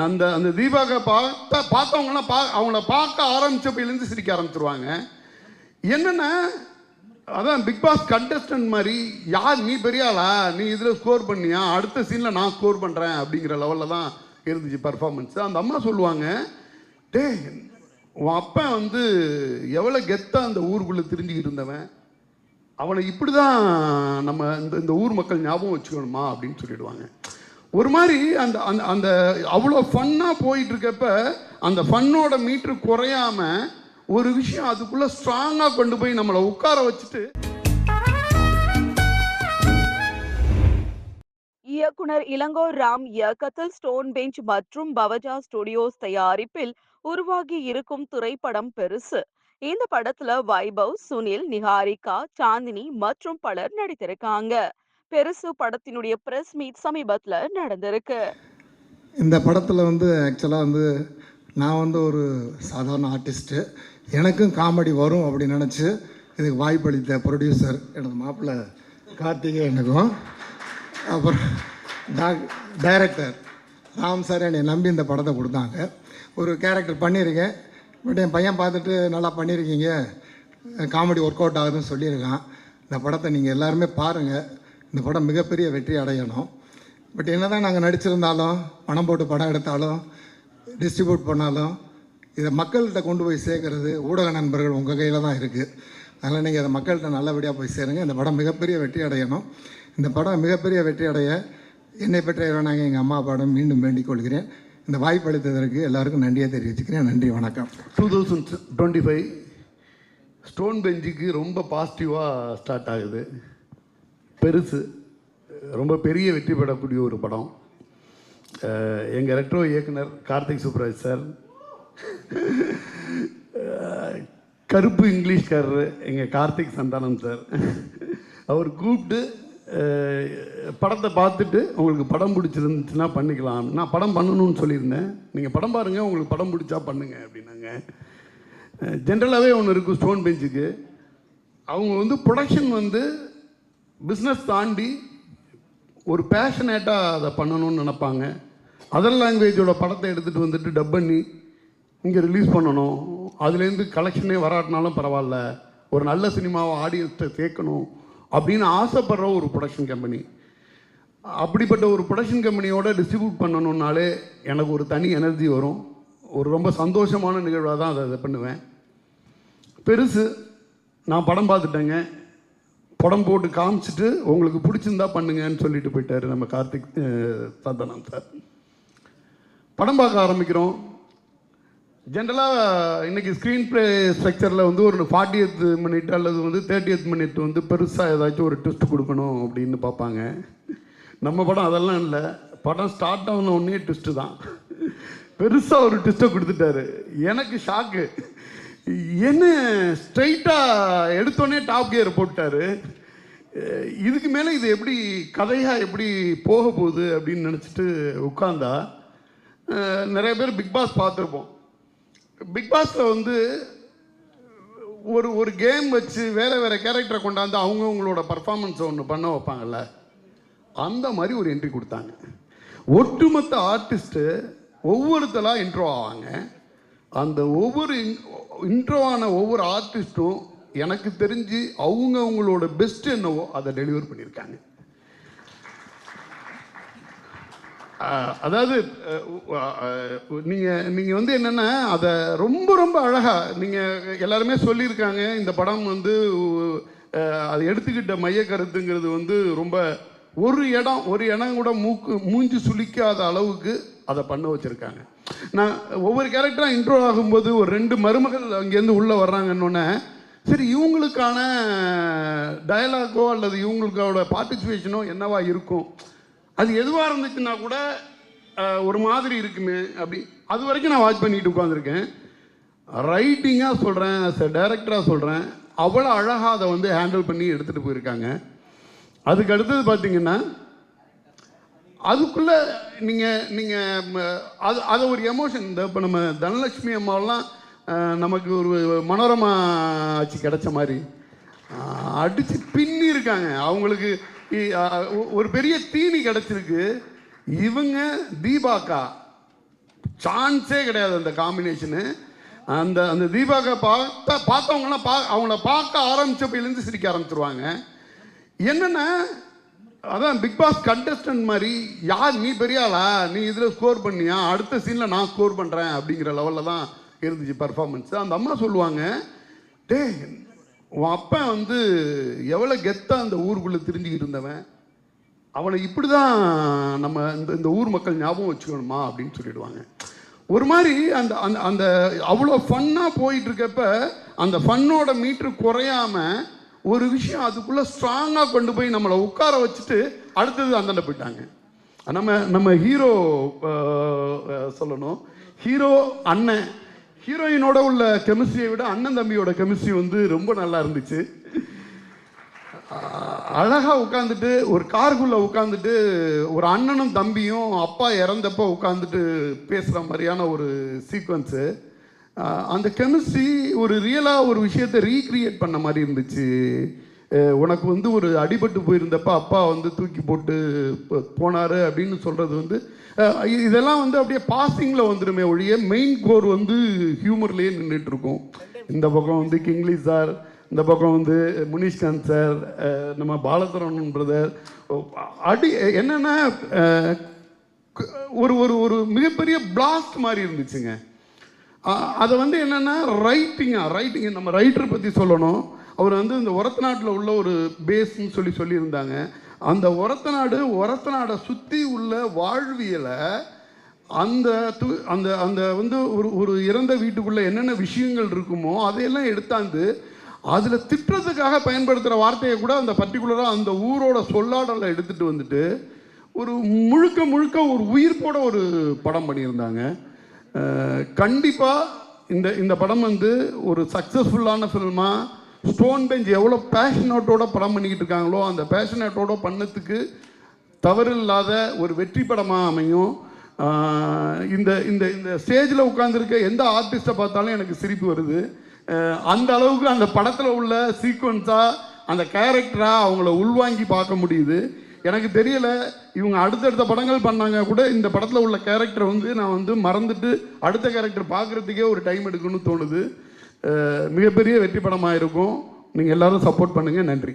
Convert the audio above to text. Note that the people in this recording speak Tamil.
அந்த அந்த தீபாக பார்த்தா பார்த்தவங்களாம் பா அவங்கள பார்க்க ஆரம்பிச்சப்பையிலேருந்து சிரிக்க ஆரம்பிச்சிருவாங்க. என்னென்னா அதான் பிக் பாஸ் கண்டஸ்டன்ட் மாதிரி யார் நீ பெரிய ஆளா? நீ இதில் ஸ்கோர் பண்ணியா? அடுத்த சீனில் நான் ஸ்கோர் பண்ணுறேன் அப்படிங்கிற லெவலில் தான் இருந்துச்சு பர்ஃபார்மன்ஸ் அந்த அம்மா சொல்லுவாங்க டேய் உன் அப்பா வந்து எவ்வளோ கெத்தாக அந்த ஊருக்குள்ளே தெரிஞ்சுக்கிட்டு இருந்தவன். அவனை இப்படி தான் நம்ம இந்த இந்த ஊர் மக்கள் ஞாபகம் வச்சுக்கணுமா? அப்படின்னு சொல்லிடுவாங்க. ஒரு மாதிரி அந்த அந்த அந்த அவ்வளோ ஃபன்னாக போயிட்டு இருக்கப்ப அந்த ஃபன்னோட மீட்ரு குறையாம ஒரு விஷயம் அதுக்குள்ளே ஸ்ட்ராங்காக கொண்டு போய் நம்மளை உட்கார வச்சுட்டு இயக்குனர் இளங்கோ ராம் இயக்கத்தில் ஸ்டோன் பெஞ்ச் மற்றும் பவஜா ஸ்டுடியோஸ் தயாரிப்பில் உருவாகி இருக்கும் திரைப்படம் பெருசு. இந்த படத்துல வைபவ் சுனில் நிஹாரிகா சாந்தினி மற்றும் பலர் நடித்திருக்காங்க. பெருசு படத்தினுடைய பிரஸ் மீட் சமீபத்தில் நடந்திருக்கு. இந்த படத்தில் வந்து ஆக்சுவலாக வந்து நான் வந்து ஒரு சாதாரண ஆர்டிஸ்ட்டு எனக்கும் காமெடி வரும் அப்படின்னு நினச்சி இதுக்கு வாய்ப்பளித்த ப்ரொடியூசர் எனது மாப்பிள்ளை கார்த்திகேயனுக்கும் அப்புறம் டாக் டைரக்டர் ராம் சார் என்னை நம்பி இந்த படத்தை கொடுத்தாங்க. ஒரு கேரக்டர் பண்ணியிருக்கேன். பட் என் பையன் பார்த்துட்டு நல்லா பண்ணியிருக்கீங்க. காமெடி ஒர்க் அவுட் ஆகுதுன்னு சொல்லியிருக்கான். இந்த படத்தை நீங்கள் எல்லாருமே பாருங்கள் இந்த படம் மிகப்பெரிய வெற்றி அடையணும். பட் என்ன தான் நாங்கள் நடிச்சிருந்தாலும் பணம் போட்டு படம் எடுத்தாலும் டிஸ்ட்ரிபியூட் பண்ணாலும் இதை மக்கள்கிட்ட கொண்டு போய் சேர்க்கறது ஊடக நண்பர்கள் உங்கள் கையில் தான் இருக்குது அதனால் நீங்கள் அதை மக்கள்கிட்ட நல்லபடியாக போய் சேருங்க. இந்த படம் மிகப்பெரிய வெற்றி அடையணும். இந்த படம் மிகப்பெரிய வெற்றி அடைய என்னை பெற்ற இறைவனாக எங்கள் அம்மா படம் மீண்டும் வேண்டிக் கொள்கிறேன். இந்த வாய்ப்பு அளித்ததற்கு எல்லாருக்கும் நன்றியை தெரிவிச்சுக்கிறேன். நன்றி வணக்கம். Two thousand twenty five stone பெஞ்சுக்கு ரொம்ப பாசிட்டிவாக ஸ்டார்ட் ஆகுது. பெருசு ரொம்ப பெரிய வெற்றி பெறக்கூடிய ஒரு படம். எங்கள் ரெட்ரோ இயக்குனர் கார்த்திக் சுப்ராஜ் சார் கருப்பு இங்கிலீஷ்காரர் எங்கள் கார்த்திக் சந்தானம் சார் அவர் கூப்பிட்டு படத்தை பார்த்துட்டு உங்களுக்கு படம் பிடிச்சிருந்துச்சுன்னா பண்ணிக்கலாம். நான் படம் பண்ணணும்னு சொல்லியிருந்தேன். நீங்கள் படம் பாருங்கள் உங்களுக்கு படம் பிடிச்சா பண்ணுங்க அப்படின்னாங்க. ஜென்ரலாகவே ஒன்று இருக்கும் ஸ்டோன் பெஞ்சுக்கு அவங்க வந்து ப்ரொடக்ஷன் வந்து பிஸ்னஸ் தாண்டி ஒரு பேஷனேட்டாக அதை பண்ணணும்னு நினப்பாங்க. அதர் லாங்குவேஜோட படத்தை எடுத்துகிட்டு வந்துட்டு டப் பண்ணி இங்கே ரிலீஸ் பண்ணணும். அதுலேருந்து கலெக்ஷனே வராட்டினாலும் பரவாயில்ல. ஒரு நல்ல சினிமாவை ஆடியன்ஸ்ட்டை சேர்க்கணும் அப்படின்னு ஆசைப்படுற ஒரு ப்ரொடக்ஷன் கம்பெனி அப்படிப்பட்ட ஒரு ப்ரொடக்ஷன் கம்பெனியோட டிஸ்ட்ரிபியூட் பண்ணணுன்னாலே எனக்கு ஒரு தனி எனர்ஜி வரும். ஒரு ரொம்ப சந்தோஷமான நிகழ்வாக தான் அதை இதை பண்ணுவேன். பெருசு நான் படம் பார்த்துட்டேங்க. படம் போட்டு காமிச்சிட்டு உங்களுக்கு பிடிச்சிருந்தா பண்ணுங்கன்னு சொல்லிட்டு போயிட்டாரு நம்ம கார்த்திக் அஹ், சார். படம் பார்க்க ஆரம்பிக்கிறோம். ஜென்ரலாக இன்றைக்கி ஸ்க்ரீன் ப்ளே ஸ்ட்ரக்சரில் வந்து ஒரு ஃபார்ட்டி எத் மினிட் அல்லது வந்து தேர்ட்டி எத் மினிட் வந்து பெருசாக ஏதாச்சும் ஒரு ட்விஸ்ட் கொடுக்கணும் அப்படின்னு பார்ப்பாங்க. நம்ம படம் அதெல்லாம் இல்லை. படம் ஸ்டார்ட் ஆன உடனே ட்விஸ்ட்டு தான். பெருசாக ஒரு ட்விஸ்ட்டை கொடுத்துட்டாரு. எனக்கு ஷாக்கு என்ன ஸ்ட்ரைட்டாக எடுத்தோடனே டாப் கியர் போட்டாரு இதுக்கு மேலே இது எப்படி கதையாக எப்படி போக போகுது அப்படின்னு நினச்சிட்டு உட்காந்தா நிறைய பேர் பிக் பாஸ் பார்த்துருப்போம். பிக் பாஸில் வந்து ஒரு ஒரு கேம் வச்சு வேறு வேறு கேரக்டரை கொண்டாந்து அவங்கவுங்களோட பர்ஃபார்மன்ஸை ஒன்று பண்ண வைப்பாங்கல்ல அந்த மாதிரி ஒரு என்ட்ரி கொடுத்தாங்க. ஒட்டுமொத்த ஆர்டிஸ்ட்டு ஒவ்வொருத்தலாக இன்ட்ரோ ஆவாங்க. அந்த ஒவ்வொரு இன்ட்ரோவான ஒவ்வொரு ஆர்டிஸ்ட்டும் எனக்கு தெரிஞ்சு அவங்க அவங்களோட பெஸ்ட் என்னவோ அதை டெலிவர் பண்ணியிருக்காங்க. அதாவது நீங்கள் நீங்கள் வந்து என்னென்னா அதை ரொம்ப ரொம்ப அழகாக நீங்கள் எல்லாருமே சொல்லியிருக்காங்க. இந்த படம் வந்து அதை அது எடுத்துக்கிட்ட மைய கருத்துங்கிறது வந்து ரொம்ப ஒரு இடம் ஒரு இடம் கூட மூக்கு மூஞ்சி சுளிக்காத அளவுக்கு அதை பண்ண வச்சுருக்காங்க. நான் ஒவ்வொரு கேரக்டராக இன்ட்ரோ ஆகும்போது ஒரு ரெண்டு மருமகள் அங்கேருந்து உள்ளே வர்றாங்கன்னொன்னே சரி இவங்களுக்கான டயலாகோ அல்லது இவங்களுக்கோட பார்ட்டிசிபேஷனோ என்னவா இருக்கும்? அது எதுவாக இருந்துச்சுன்னா கூட ஒரு மாதிரி இருக்குமே அப்படி. அது வரைக்கும் நான் வாட்ச் பண்ணிட்டு உட்காந்துருக்கேன் ரைட்டிங்காக சொல்கிறேன் ச டைரக்டராக சொல்கிறேன் அவ்வளோ அழகாக அதை வந்து ஹேண்டில் பண்ணி எடுத்துகிட்டு போயிருக்காங்க. அதுக்கு அடுத்தது பார்த்திங்கன்னா அதுக்குள்ளே நீங்கள் நீங்கள் அது அது ஒரு எமோஷன் இந்த இப்போ நம்ம தனலட்சுமி அம்மாவெல்லாம் நமக்கு ஒரு மனோரமா ஆட்சி கிடைச்ச மாதிரி. அடித்து பின்னி இருக்காங்க. அவங்களுக்கு ஒரு பெரிய தீனி கிடச்சிருக்கு. இவங்க தீபாக்கா. சான்ஸே கிடையாது அந்த காம்பினேஷனு அந்த அந்த தீபாக்கா பார்த்தா பார்த்தவங்கலாம் பா அவங்கள பார்க்க ஆரம்பிச்சப்பையிலேருந்து சிரிக்க ஆரம்பிச்சிருவாங்க. என்னென்னா அதான் பிக் பாஸ் கண்டஸ்டன்ட் மாதிரி யார் நீ பெரிய ஆளா நீ இதில் ஸ்கோர் பண்ணியா? அடுத்த சீனில் நான் ஸ்கோர் பண்ணுறேன் அப்படிங்கிற லெவலில் தான் இருந்துச்சு பர்ஃபார்மன்ஸ் அந்த அம்மா சொல்லுவாங்க டே உன் அப்பன் வந்து எவ்வளோ கெத்தாக அந்த ஊருக்குள்ளே திரிஞ்சுக்கிட்டு இருந்தவன். அவனை இப்படி தான் நம்ம இந்த இந்த ஊர் மக்கள் ஞாபகம் வச்சுக்கணுமா? அப்படின்னு சொல்லிடுவாங்க. ஒரு மாதிரி அந்த அந்த அந்த அவ்வளோ ஃபன்னாக போயிட்டுருக்கப்ப அந்த ஃபன்னோட மீட்ரு குறையாம ஒரு விஷயம் அதுக்குள்ளே ஸ்ட்ராங்காக கொண்டு போய் நம்மளை உட்கார வச்சுட்டு அடுத்தது அந்தாண்ட போயிட்டாங்க. நம்ம நம்ம ஹீரோ சொல்லணும். ஹீரோ அண்ணன். ஹீரோயினோட உள்ள கெமிஸ்ட்ரியை விட அண்ணன் தம்பியோட கெமிஸ்ட்ரி வந்து ரொம்ப நல்லா இருந்துச்சு. அழகாக உட்காந்துட்டு ஒரு காருக்குள்ளே உட்காந்துட்டு ஒரு அண்ணனும் தம்பியும் அப்பா இறந்தப்போ உட்காந்துட்டு பேசுகிற மாதிரியான ஒரு சீக்வன்ஸு அந்த கெமிஸ்ட்ரி ஒரு ரியலாக ஒரு விஷயத்தை ரீக்ரியேட் பண்ண மாதிரி இருந்துச்சு. உனக்கு வந்து ஒரு அடிபட்டு போயிருந்தப்ப அப்பா வந்து தூக்கி போட்டு போனார் அப்படின்னு சொல்கிறது வந்து இதெல்லாம் வந்து அப்படியே பாசிங்கில் வந்துடுமே ஒழிய மெயின் கோர் வந்து ஹியூமர்லேயே நின்றுட்டு இருக்கும் இந்த பக்கம் வந்து கிங்லி சார் இந்த பக்கம் வந்து முனிஷ்காந்த் சார் நம்ம பாலசரவணன் பிரதர் அடி என்னென்னா ஒரு ஒரு ஒரு மிகப்பெரிய பிளாஸ்ட் மாதிரி இருந்துச்சுங்க. அதை வந்து என்னென்னா ரைட்டிங்காக ரைட்டிங் நம்ம ரைட்டர் பற்றி சொல்லணும். அவர் வந்து இந்த ஒரத்த நாட்டில் உள்ள ஒரு பேஸ்ன்னு சொல்லி சொல்லியிருந்தாங்க. அந்த ஒரத்த நாடு ஒரத்த நாடை சுற்றி உள்ள வாழ்வியலை அந்த து அந்த அந்த வந்து ஒரு ஒரு இறந்த வீட்டுக்குள்ளே என்னென்ன விஷயங்கள் இருக்குமோ அதையெல்லாம் எடுத்தாந்து அதில் திட்டுறதுக்காக பயன்படுத்துகிற வார்த்தையை கூட அந்த பர்டிகுலராக அந்த ஊரோட சொல்லாடலை எடுத்துகிட்டு வந்துட்டு ஒரு முழுக்க முழுக்க ஒரு உயிர்ப்போட ஒரு படம் பண்ணியிருந்தாங்க. கண்டிப்பாக இந்த இந்த படம் வந்து ஒரு சக்ஸஸ்ஃபுல்லான ஃபில்மாக ஸ்டோன் பெஞ்ச் எவ்வளோ பேஷனட்டோட படம் பண்ணிக்கிட்டு இருக்காங்களோ அந்த பேஷனட்டோட பண்ணத்துக்கு தவறில்லாத ஒரு வெற்றி படமாக அமையும். இந்த இந்த இந்த ஸ்டேஜில் உட்காந்துருக்க எந்த ஆர்டிஸ்ட்டை பார்த்தாலும் எனக்கு சிரிப்பு வருது. அந்த அளவுக்கு அந்த படத்தில் உள்ள சீக்வன்ஸாக அந்த கேரக்டராக அவங்கள உள்வாங்கி பார்க்க முடியுது. எனக்கு தெரியல இவங்க அடுத்தடுத்த படங்கள் பண்ணாங்க கூட இந்த படத்தில் உள்ள கேரக்டரை வந்து நான் வந்து மறந்துட்டு அடுத்த கேரக்டர் பார்க்குறதுக்கே ஒரு டைம் எடுக்கணும்னு தோணுது. மிகப்பெரிய வெற்றி படமாக இருக்கும் நீங்கள் எல்லாரும் சப்போர்ட் பண்ணுங்கள் நன்றி.